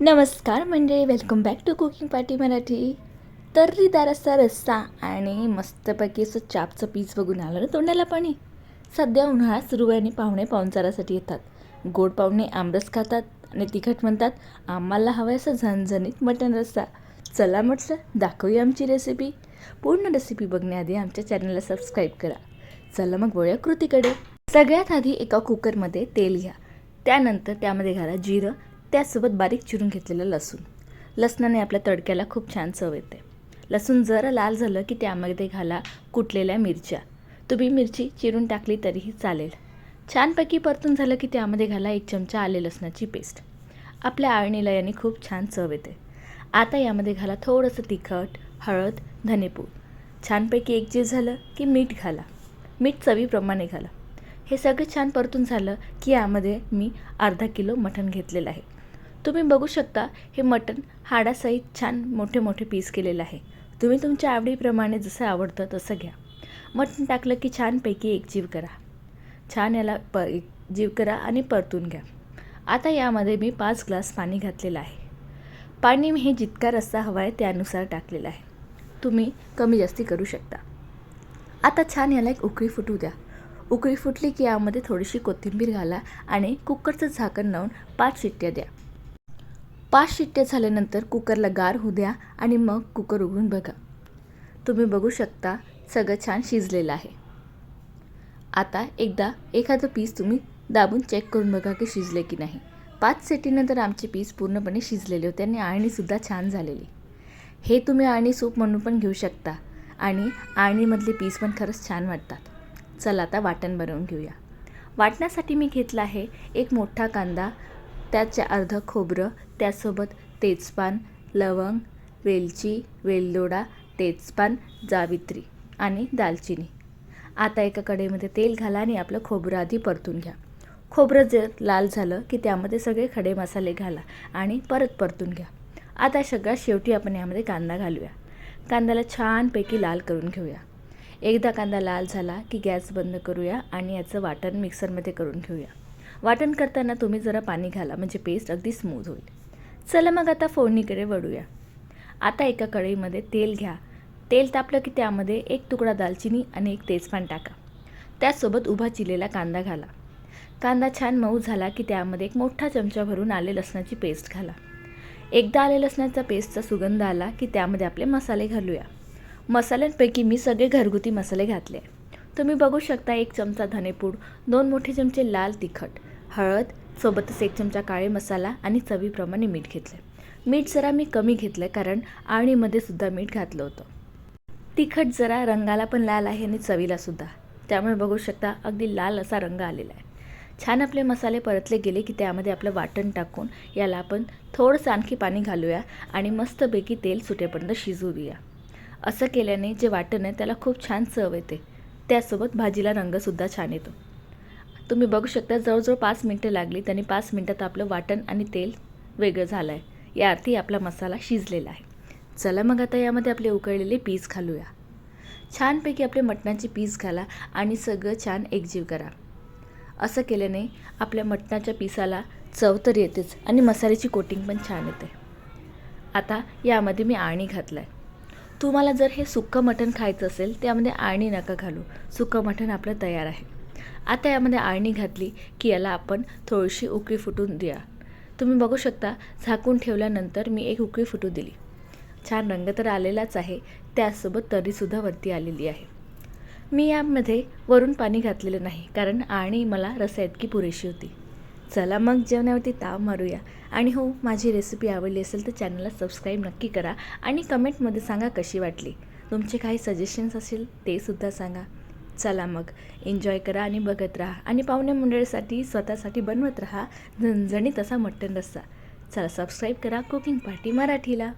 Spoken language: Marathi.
नमस्कार म्हणजे welcome back to cooking party Marathi. तर्रीदार असा रस्सा आणि मस्तपैकी असं चापचं पीस बघून आलं ना तोंडाला पाणी. सध्या उन्हाळा सुरू आहे आणि पाहुणे पाहुणचारासाठी येतात. गोड पाहुणे आमरस खातात आणि तिखट म्हणतात आम्हाला हवं असं झणझणीत मटण रस्सा. चला म्हटलं दाखवूया आमची रेसिपी पूर्ण रेसिपी बघण्याआधी आमच्या चॅनलला सबस्क्राईब करा. चला मग वळूया कृतीकडे. सगळ्यात आधी एका कुकरमध्ये तेल घ्या. त्यानंतर त्यामध्ये घाला जिरं त्यासोबत बारीक चिरून घेतलेलं लसूण. लसणाने आपल्या तडक्याला खूप छान चव येते. लसूण जरा लाल झालं की त्यामध्ये घाला कुटलेल्या मिरच्या. तुम्ही मिरची चिरून टाकली तरीही चालेल. छानपैकी परतून झालं की त्यामध्ये घाला एक चमचा आले लसणाची पेस्ट. आपल्या आळणीला याने खूप छान चव येते. आता यामध्ये घाला थोडंसं तिखट हळद धनेपूड. छानपैकी एकजीव झालं की मीठ घाला. मीठ चवीप्रमाणे घाला. हे सगळं छान परतून झालं की यामध्ये मी अर्धा किलो मटण घेतलेलं आहे. तुम्ही बघू शकता हे मटण हाडासहित छान मोठे मोठे पीस केलेलं आहे. तुम्ही तुमच्या आवडीप्रमाणे जसं आवडतं तसं घ्या. मटण टाकलं की छानपैकी एकजीव करा. छान याला प जीव करा आणि परतून घ्या. आता यामध्ये मी पाच ग्लास पाणी घातलेलं आहे. पाणी मी हे जितका रस्सा हवा आहे त्यानुसार टाकलेलं आहे. तुम्ही कमी जास्ती करू शकता. आता छान याला एक उकळी फुटू द्या. उकळी फुटली की यामध्ये थोडीशी कोथिंबीर घाला आणि कुकरचं झाकण लावून पाच शिट्ट्या द्या. पाच शिट्ट्या झाल्यानंतर कुकरला गार होऊ द्या आणि मग कुकर उघडून बघा. तुम्ही बघू शकता सगळं छान शिजलेलं आहे. आता एकदा एखादं पीस तुम्ही दाबून चेक करून बघा की शिजले की नाही. पाच सिटीनंतर आमचे पीस पूर्णपणे शिजलेले होते आणि आळणीसुद्धा छान झालेली. हे तुम्ही आळणी सूप म्हणून पण घेऊ शकता आणि आळणीमधले पीस पण खरंच छान वाटतात. चला आता वाटण बनवून घेऊया. वाटण्यासाठी मी घेतला आहे एक मोठा कांदा त्याचे अर्धं खोबरं त्यासोबत तेजपान लवंग वेलची वेलदोडा तेजपान जावित्री आणि दालचिनी. आता एका कढईमध्ये तेल घाला आणि आपलं खोबरं आधी परतून घ्या. खोबरं जर लाल झालं की त्यामध्ये सगळे खडे मसाले घाला आणि परत परतून घ्या. आता सगळ्यात शेवटी आपण यामध्ये कांदा घालूया. कांद्याला छानपैकी लाल करून घेऊया. एकदा कांदा लाल झाला की गॅस बंद करूया आणि याचं वाटण मिक्सरमध्ये करून घेऊया. वाटण करताना तुम्ही जरा पाणी घाला म्हणजे पेस्ट अगदी स्मूथ होईल. चला मग आता फोडणीकडे वळूया. आता एका कढईमध्ये तेल घ्या. तेल तापलं की त्यामध्ये एक तुकडा दालचिनी आणि एक तेजपान टाका. त्याचसोबत उभा चिरलेला कांदा घाला. कांदा छान मऊ झाला की त्यामध्ये एक मोठा चमचा भरून आले लसणाची पेस्ट घाला. एकदा आले लसणाचा पेस्टचा सुगंध आला की त्यामध्ये आपले मसाले घालूया. मसाल्यांपैकी मी सगळे घरगुती मसाले घातले. तुम्ही बघू शकता एक चमचा धनेपूड दोन मोठे चमचे लाल तिखट हळद सोबतच एक चमचा काळे मसाला आणि चवीप्रमाणे मीठ घेतलं मीठ जरा मी कमी घेतलं कारण आळणीमध्ये सुद्धा मीठ घातलं होतं. तिखट जरा रंगाला पण लाल आहे आणि चवीला सुद्धा. त्यामुळे बघू शकता अगदी लाल असा रंग आलेला आहे. छान आपले मसाले परतले गेले की त्यामध्ये आपलं वाटण टाकून याला आपण थोडंसं आणखी पाणी घालूया आणि मस्तपैकी तेल सुटेपर्यंत शिजू देऊया असं केल्याने जे वाटण आहे त्याला खूप छान चव येते. त्यासोबत भाजीला रंगसुद्धा छान येतो. तुम्ही बघू शकता जवळजवळ पाच मिनटं लागली. त्याने पाच मिनटात आपलं वाटण आणि तेल वेगळं झालं आहे या अर्थी आपला मसाला शिजलेला आहे. चला मग आता यामध्ये आपले उकळलेले पीस घालूया. छानपैकी आपले मटणाचे पीस घाला आणि सगळं छान एकजीव करा. असं केल्याने आपल्या मटणाच्या पिसाला चव तर येतेच आणि मसाल्याची कोटिंग पण छान येते. आता यामध्ये मी आळणी घातलं आहे तुम्हाला जर हे सुक्कं मटण खायचं असेल त्यामध्ये आळणी नका घालू. सुक्कं मटण आपलं तयार आहे. आता यामध्ये आळणी घातली की याला आपण थोडीशी उकळी फुटून द्या तुम्ही बघू शकता झाकून ठेवल्यानंतर मी एक उकळी फुटू दिली. छान रंग तर आलेलाच आहे त्यासोबत तरीसुद्धा वरती आलेली आहे. मी यामध्ये वरून पाणी घातलेलं नाही कारण आणि मला रसा इतकी पुरेशी होती. चला मग जेवणावरती ताव मारूया. आणि हो माझी रेसिपी आवडली असेल तर चॅनलला सबस्क्राईब नक्की करा आणि कमेंटमध्ये सांगा कशी वाटली. तुमचे काही सजेशन्स असेल ते सुद्धा सांगा. चला मग. एन्जॉय करा आणि बघत राहा. आणि पाहुण्या मंडळीसाठी स्वतःसाठी बनवत राहा झणझणीत असा मटण रस्सा. चला सबस्क्राईब करा कुकिंग पार्टी मराठीला.